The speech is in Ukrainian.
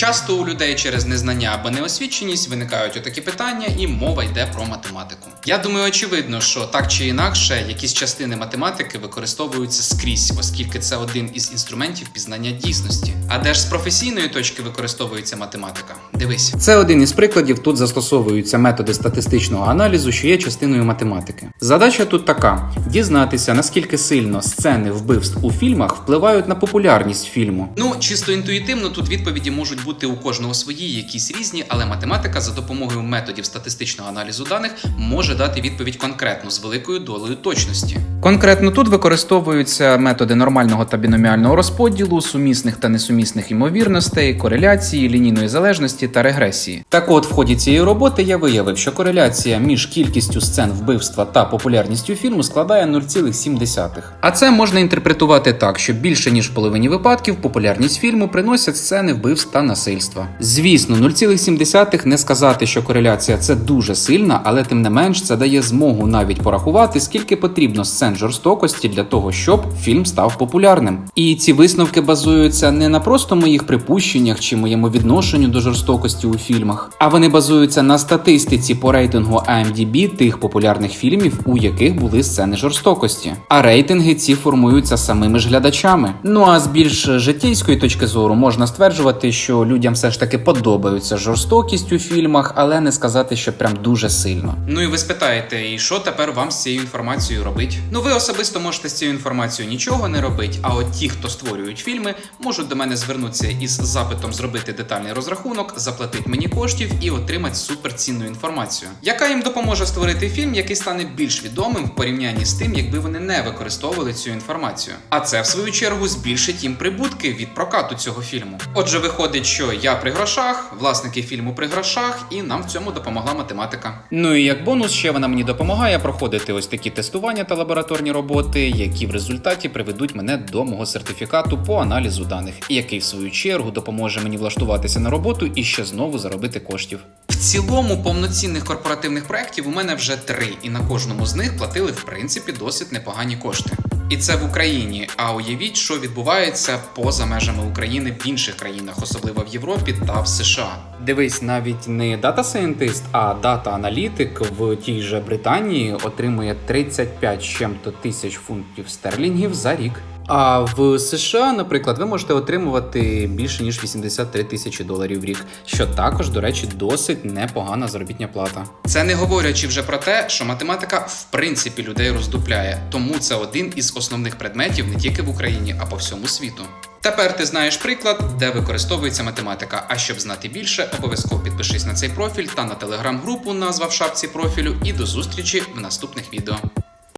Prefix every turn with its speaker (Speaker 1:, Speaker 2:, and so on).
Speaker 1: Часто у людей через незнання або неосвіченість виникають отакі питання, і мова йде про математику. Я думаю, очевидно, що так чи інакше якісь частини математики використовуються скрізь, оскільки це один із інструментів пізнання дійсності. А де ж з професійної точки використовується математика? Дивись. Це один із прикладів. Тут застосовуються методи статистичного аналізу, що є частиною математики. Задача тут така: дізнатися, наскільки сильно сцени вбивств у фільмах впливають на популярність фільму. Ну, чисто інтуїтивно, тут відповіді можуть бути у кожного свої, якісь різні, але математика за допомогою методів статистичного аналізу даних може дати відповідь конкретно з великою долею точності. Конкретно тут використовуються методи нормального та біноміального розподілу, сумісних та несумісних імовірностей, кореляції, лінійної залежності та регресії. Так от, в ході цієї роботи я виявив, що кореляція між кількістю сцен вбивства та популярністю фільму складає 0,7. А це можна інтерпретувати так, що більше ніж в половині випадків популярність фільму приносять сцени вбивств та насильства. Звісно, 0,7 не сказати, що кореляція це дуже сильна, але тим не менш це дає змогу навіть порахувати, скільки потрібно сцен жорстокості для того, щоб фільм став популярним. І ці висновки базуються не на просто моїх припущеннях чи моєму відношенню до жорстокості у фільмах, а вони базуються на статистиці по рейтингу IMDb тих популярних фільмів, у яких були сцени жорстокості. А рейтинги ці формуються самими ж глядачами. Ну а з більш життєйської точки зору можна стверджувати, що людям все ж таки подобається жорстокість у фільмах, але не сказати, що прям дуже сильно. Ну і ви спитаєте, і що тепер вам з цією інформацією робить? Ну ви особисто можете з цією інформацією нічого не робити, а от ті, хто створюють фільми, можуть до мене звернутися із запитом зробити детальний розрахунок, заплатити мені коштів і отримати суперцінну інформацію, яка їм допоможе створити фільм, який стане більш відомим в порівнянні з тим, якби вони не використовували цю інформацію. А це в свою чергу збільшить їм прибутки від прокату цього фільму. Отже, виходить, що я при грошах, власники фільму при грошах, і нам в цьому допомогла математика. Ну і як бонус, ще вона мені допомагає проходити ось такі тестування та лабораторні роботи, які в результаті приведуть мене до мого сертифікату по аналізу даних, який в свою чергу допоможе мені влаштуватися на роботу і ще знову заробити коштів. В цілому повноцінних корпоративних проєктів у мене вже три, і на кожному з них платили в принципі досить непогані кошти. І це в Україні. А уявіть, що відбувається поза межами України в інших країнах, особливо в Європі та в США. Дивись, навіть не дата сайентист, а дата аналітик в тій же Британії отримує 35 з чим-то тисяч фунтів стерлінгів за рік. А в США, наприклад, ви можете отримувати більше ніж 83 тисячі доларів в рік, що також, до речі, досить непогана заробітня плата. Це не говорячи вже про те, що математика в принципі людей роздупляє, тому це один із основних предметів не тільки в Україні, а по всьому світу. Тепер ти знаєш приклад, де використовується математика. А щоб знати більше, обов'язково підпишись на цей профіль та на телеграм-групу, назва в шапці профілю. І до зустрічі в наступних відео.